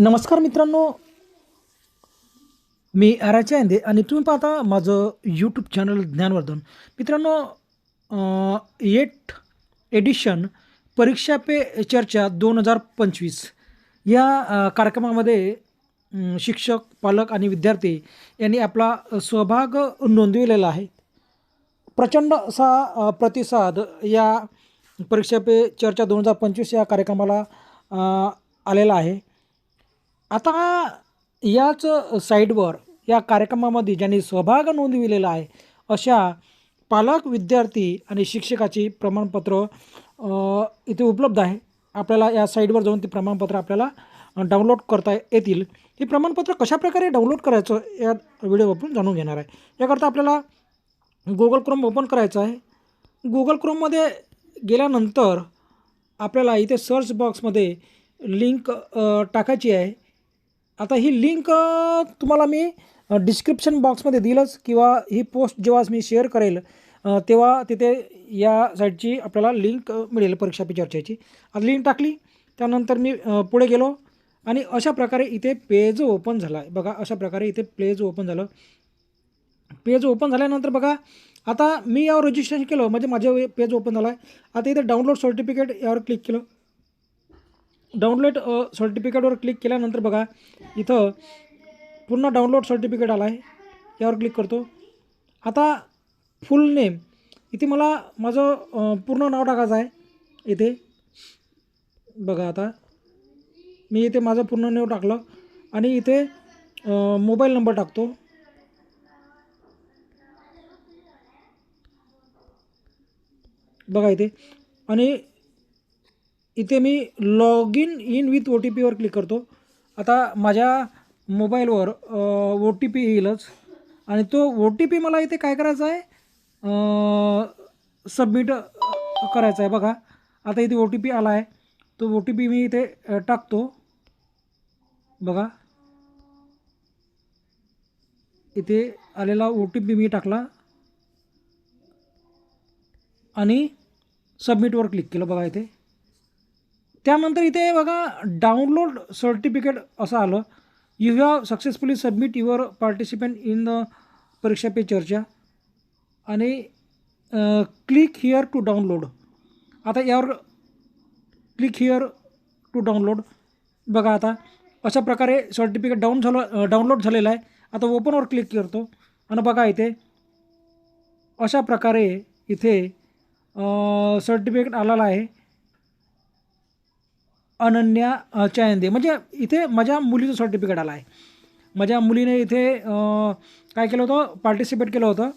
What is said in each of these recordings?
नमस्कार मित्रांनो. मी आराचे आंदे आणि तुम्ही पाहता माझं यूट्यूब चॅनल ज्ञानवर्धन. मित्रांनो एट एडिशन परीक्षा पे चर्चा दोन हजार पंचवीस या कार्यक्रमामध्ये शिक्षक पालक आणि विद्यार्थी यांनी आपला सहभाग नोंदविलेला आहे. प्रचंड असा प्रतिसाद या परीक्षा पे चर्चा दोन हजार पंचवीस या कार्यक्रमाला आलेला आहे. आता याच साईडवर या कार्यक्रमामध्ये ज्यांनी सहभाग नोंदविलेला आहे अशा पालक विद्यार्थी आणि शिक्षकाची प्रमाणपत्र इथे उपलब्ध आहे. आपल्याला या साईडवर जाऊन ते प्रमाणपत्र आपल्याला डाउनलोड करता येतील. हे प्रमाणपत्र कशाप्रकारे डाउनलोड करायचं या व्हिडिओ आपण जाणून घेणार आहे. याकरता आपल्याला गुगल क्रोम ओपन करायचं आहे. गुगल क्रोममध्ये गेल्यानंतर आपल्याला इथे सर्च बॉक्समध्ये लिंक टाकायची आहे. आता ही लिंक तुम्हाला मी डिस्क्रिप्शन बॉक्समध्ये दिलंच किंवा ही पोस्ट जेव्हा मी शेअर करेल तेव्हा तिथे या साईटची आपल्याला लिंक मिळेल परीक्षा पे चर्चेची. आता लिंक टाकली त्यानंतर मी पुढे गेलो आणि अशा प्रकारे इथे पेज ओपन झाला आहे बघा अशा प्रकारे इथे पेज ओपन झालं. पेज ओपन झाल्यानंतर बघा आता मी यावर रजिस्ट्रेशन केलं. म्हणजे माझं पेज ओपन झालं आहे आता इथे डाउनलोड सर्टिफिकेट यावर क्लिक केलं. डाउनलोड सर्टिफिकेटवर क्लिक केल्यानंतर बघा इथं पुन्हा डाउनलोड सर्टिफिकेट आला आहे यावर क्लिक करतो. आता फुल नेम इथे मला माझं पूर्ण नाव टाकायचं आहे. इथे. बघा आता. मी इथे माझं पूर्ण नाव टाकलं. आणि इथे मोबाईल नंबर टाकतो. बघा इथे. आणि इथे मी log in in with O T पीवर क्लिक करतो. आता माझ्या मोबाईलवर ओ टी पी येईलच. आणि तो ओ टी पी मला इथे काय करायचा आहे? सबमिट करायचा आहे. बघा आता इथे ओ टी पी आला आहे. तो ओ टी पी मी इथे टाकतो. बघा. इथे आलेला ओ टी पी मी टाकला. आणि सबमिटवर क्लिक केलं बघा इथे. त्यानंतर इथे बघा डाउनलोड सर्टिफिकेट असं आलं. You have successfully submit your participant in the Pariksha Pe Charcha. आणि क्लिक हिअर टू डाउनलोड आता यावर क्लिक हिअर टू डाउनलोड बघा आता अशा प्रकारे सर्टिफिकेट डाऊन झालं डाउनलोड झालेलं आहे. आता ओपनवर क्लिक करतो. आणि बघा इथे अशा प्रकारे इथे सर्टिफिकेट आलेला आहे. अनन्या चायंदे. म्हणजे इथे माझ्या मुलीचं सर्टिफिकेट आलं आहे माझ्या मुलीने इथे काय केलं होतं? पार्टिसिपेट केलं होतं.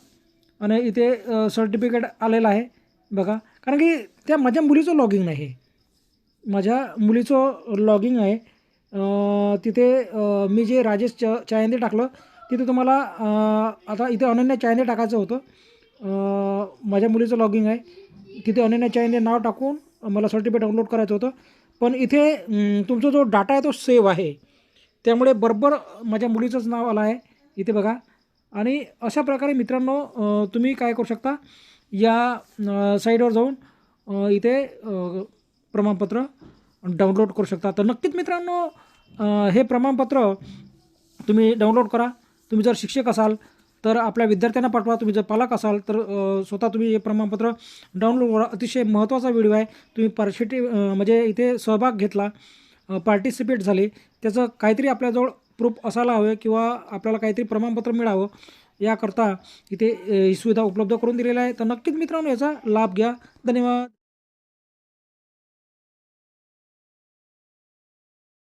आणि इथे सर्टिफिकेट आलेलं आहे. बघा. कारण की त्या माझ्या मुलीचं लॉगिंग नाही माझ्या मुलीचं लॉगिंग आहे. तिथे मी जे राजेश च चायंदे टाकलं तिथे तुम्हाला आता इथे अनन्या चायंदे टाकायचं होतं. माझ्या मुलीचं लॉगिंग आहे. तिथे अनन्या चायंदे नाव टाकून मला सर्टिफिकेट डाउनलोड करायचं होतं. पण इथे तुमचा जो डाटा आहे तो सेव्ह आहे. त्यामुळे बरोबर माझ्या मुलीचंच नाव आलं आहे. इथे बघा. आणि अशा प्रकारे मित्रांनो तुम्ही काय करू शकता? या साईडवर जाऊन इथे प्रमाणपत्र डाउनलोड करू शकता. तर नक्कीच मित्रांनो हे प्रमाणपत्र तुम्ही डाउनलोड करा. तुम्ही जर शिक्षक असाल तर आपल्या विद्यार्थ्यांना पाठवा. तुम्ही जर पालक असाल तर स्वतः तुम्ही हे प्रमाणपत्र डाउनलोड करा. अतिशय महत्त्वाचा व्हिडिओ आहे. तुम्ही पार्शिटी म्हणजे इथे सहभाग घेतला पार्टिसिपेट झाले त्याचं काहीतरी आपल्याजवळ प्रूफ असायला हवे किंवा आपल्याला काहीतरी प्रमाणपत्र मिळावं याकरता इथे ही सुविधा उपलब्ध करून दिलेली आहे. तर नक्कीच मित्रांनो याचा लाभ घ्या. धन्यवाद.